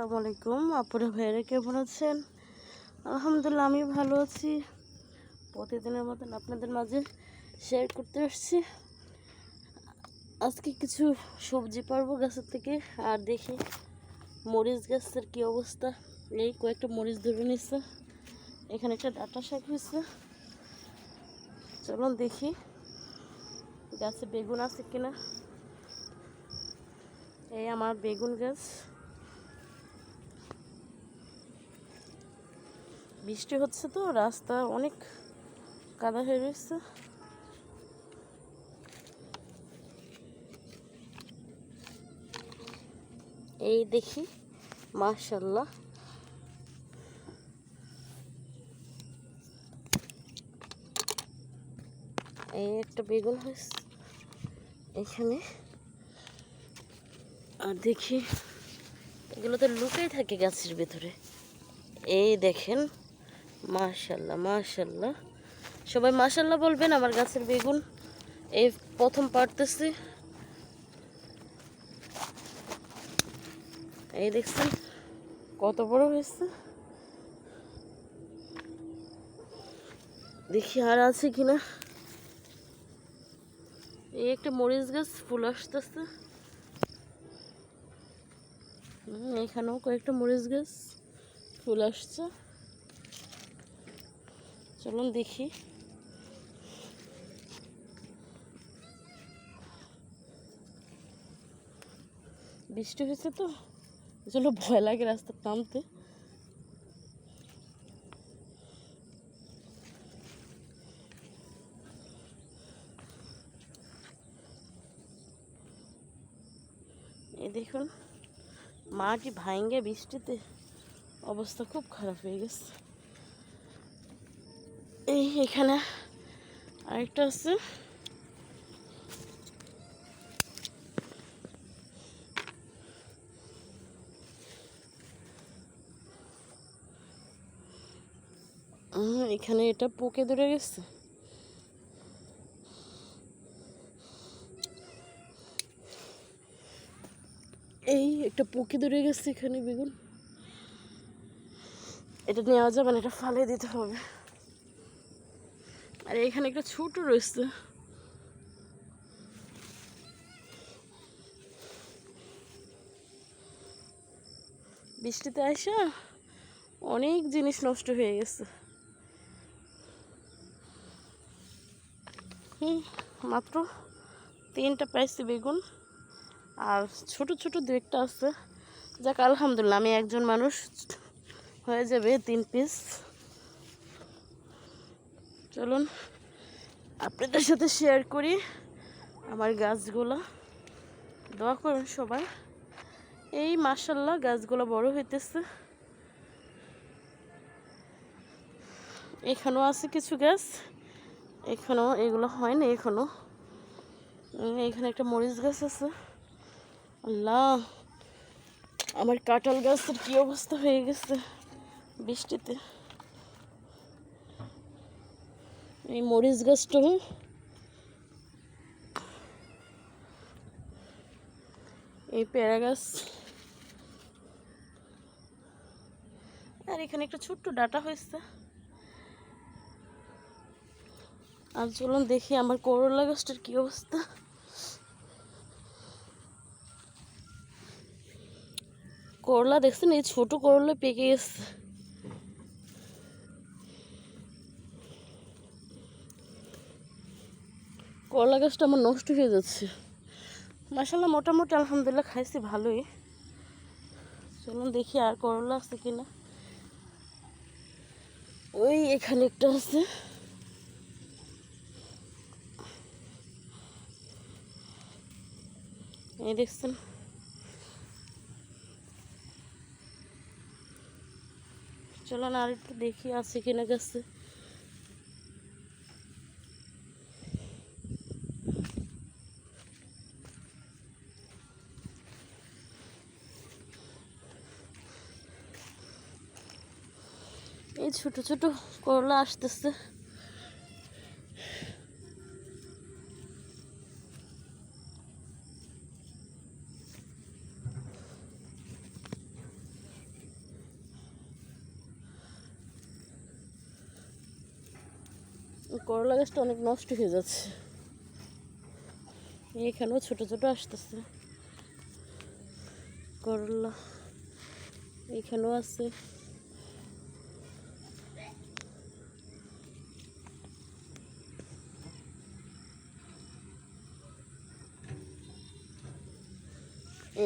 আসসালামু আলাইকুম। আপুরা ভাইয়েরা কেমন আছেন? আলহামদুলিল্লাহ, আমি ভালো আছি। প্রতিদিনের মতন আপনাদের মাঝে শেয়ার করতে আসছি। আজকে কিছু সবজি পারব গাছের থেকে। আর দেখি মরিচ গাছের কি অবস্থা। এই কয়েকটা মরিচ ধরে নিচ্ছে এখানে একটা ডাটা শাক হয়েছে। চলুন দেখি গাছে বেগুন আছে কিনা। এই আমার বেগুন গাছ। বৃষ্টি হচ্ছে তো, রাস্তা অনেক কাদা হয়ে রয়েছে এই দেখি মাশাল্লাহ এই একটা বেগুন হয়েছে এখানে। আর দেখি এগুলো তো লুকাই থাকে গাছের ভেতরে। এই দেখেন মাশাল্লাহ মাশাল্লাহ। সবাই মাশাল্লাহ বলবেন আমার গাছের বেগুন। এই প্রথম পারতেছি। এই দেখছেন কত বড় হয়েছে। দেখি আর আছে কিনা। এই একটা মরিচ গাছ, ফুল আসতেছে। এখানেও কয়েকটা মরিচ গাছ, ফুল আসছে। চলুন দেখি। বৃষ্টি হয়েছে তো জন্য ভয় লাগে রাস্তা নামতে এই দেখুন, মাটি ভাঙ্গে বৃষ্টিতে অবস্থা খুব খারাপ হয়ে গেছে। এই এখানে আরেকটা আছে। এখানে এটা পোকে ধরে গেছে। এই একটা পোকে ধরে গেছে এখানে বেগুন। এটা নেওয়া যাবে না, এটা ফালে দিতে হবে। আর এখানে একটা ছোট রয়েছে বৃষ্টিতে আসা, অনেক জিনিস নষ্ট হয়ে গেছে। মাত্র তিনটা পাইছি বেগুন। আর ছোট ছোট দু একটা আছে। যাক, আলহামদুলিল্লাহ, আমি একজন মানুষ হয়ে যাবে তিন পিস চলুন, আপনাদের সাথে শেয়ার করি আমার গাছগুলো। দোয়া করুন সবাই। এই মাসাল্লাহ গাছগুলো বড় হইতেছে। এখানেও আছে কিছু গাছ। এখানেও এগুলো হয় না এখনও এখানে একটা মরিচ গাছ আছে। আল্লাহ, আমার কাঁঠাল গাছের কি অবস্থা হয়ে গেছে বৃষ্টিতে। এই মরিচ গাছটা। এই পেয়ারা গাছ। আর এখানে একটা ছোট্ট ডাটা হয়েছে। আর চলুন দেখি আমার করলা গাছটার কি অবস্থা। করলা দেখছেন, এই ছোট করলা পেকে গেছে। করলা গাছটা আমার নষ্ট হয়ে যাচ্ছে। মাসাল্লাহ মোটামুটি আলহামদুলিল্লাহ খাইছি ভালোই। চলুন দেখি আর করলা আছে কিনা। ওই এখানে একটা আছে। এই দেখছেন। চলুন আর একটু দেখি আছে কিনা গাছে। ছোট ছোট করলা আসতেছে। করলা গাছটা অনেক নষ্ট হয়ে যাচ্ছে। এখানেও ছোট ছোট আসতেছে। করলা এখানেও আছে।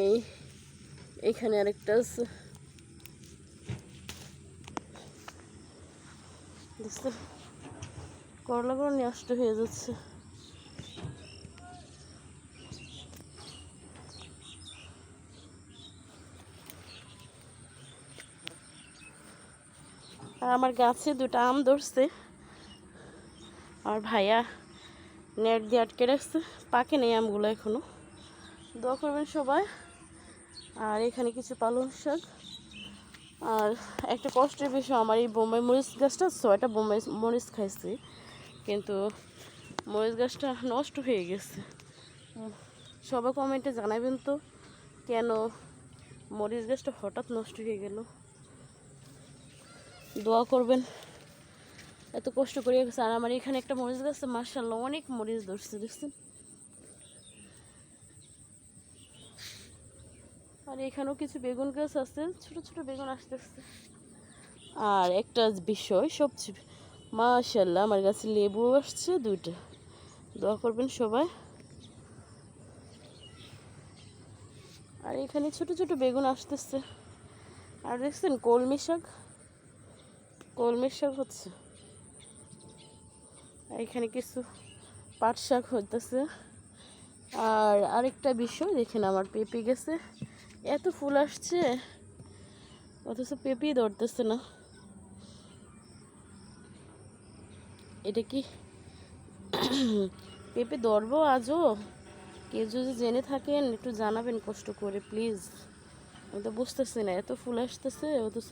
এই, এখানে আরেকটা আছে। দেখছ করলাগুলো নষ্ট হয়ে যাচ্ছে। আর আমার গাছে দুটো আম ধরছে। আর ভাইয়া নেট দিয়ে আটকে রাখছে। পাকে নেই আমগুলো এখনও। দোয়া করবেন সবাই। আর এখানে কিছু পালং শাক। আর একটা কষ্টের বিষয়, আমার এই বোম্বাই মরিচ গাছটা ছয়টা বোম্বাই মরিচ খাইছি। কিন্তু মরিচ গাছটা নষ্ট হয়ে গেছে। সবাই কমেন্টে জানাবেন তো, কেন মরিচ গাছটা হঠাৎ নষ্ট হয়ে গেল? দোয়া করবেন। এত কষ্ট করে গেছে। আর আমার এখানে একটা মরিচ গাছ মার্শাল্লাহ অনেক মরিচ ধরছে, দেখছেন? আর এখানেও কিছু বেগুন গাছ আছে, ছোট ছোট বেগুন আসতেছে। আর একটা বিষয় সবচেয়ে মাশাল্লাহ আমার কাছে লেবু আসছে দুইটা। দোয়া করবেন সবাই। আর এখানে ছোট ছোট বেগুন আসতেছে। আর দেখছেন কলমি শাক? কলমি শাক হচ্ছে। আর এখানে কিছু পাট শাক হইতেছে। আর আরেকটা বিষয়, দেখেন আমার পেঁপে গেছে। এত ফুল আসছে। অথচ পেঁপেই ধরতেছে না। এটা কি? পেঁপে ধরবো আজও? কেউ যদি জেনে থাকেন, একটু জানাবেন কষ্ট করে, প্লিজ। আমি তো বুঝতেছি না, এত ফুল আসতেছে, অথচ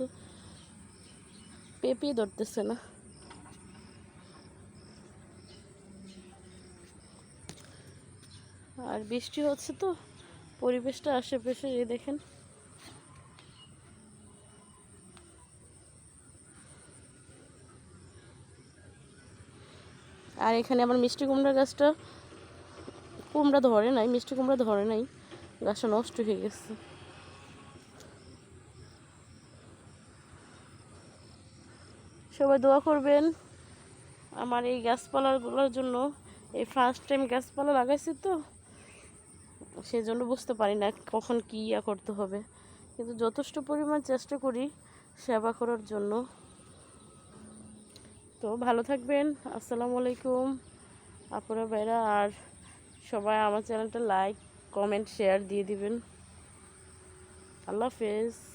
পেঁপেই ধরতেছে না। আর বৃষ্টি হচ্ছে তো? পরিবেশটা আশেপাশে, এই দেখেন। আর এখানে আমার মিষ্টি কুমড়া গাছটা, কুমড়া ধরে নাই, মিষ্টি কুমড়া ধরে নাই, গাছটা নষ্ট হয়ে গেছে। সবাই দোয়া করবেন, আমার এই গাছপালাগুলোর জন্য, এই ফার্স্ট টাইম গাছপালা লাগাইছি তো। সেই জন্য বুঝতে পারি না কখন কী ইয়া করতে হবে। কিন্তু যথেষ্ট পরিমাণ চেষ্টা করি সেবা করার জন্য। তো ভালো থাকবেন, আসসালামু আলাইকুম। আপনারা বেড়া আর সবাই আমার চ্যানেলটা লাইক, কমেন্ট, শেয়ার দিয়ে দিবেন। আল্লাহ হাফেজ।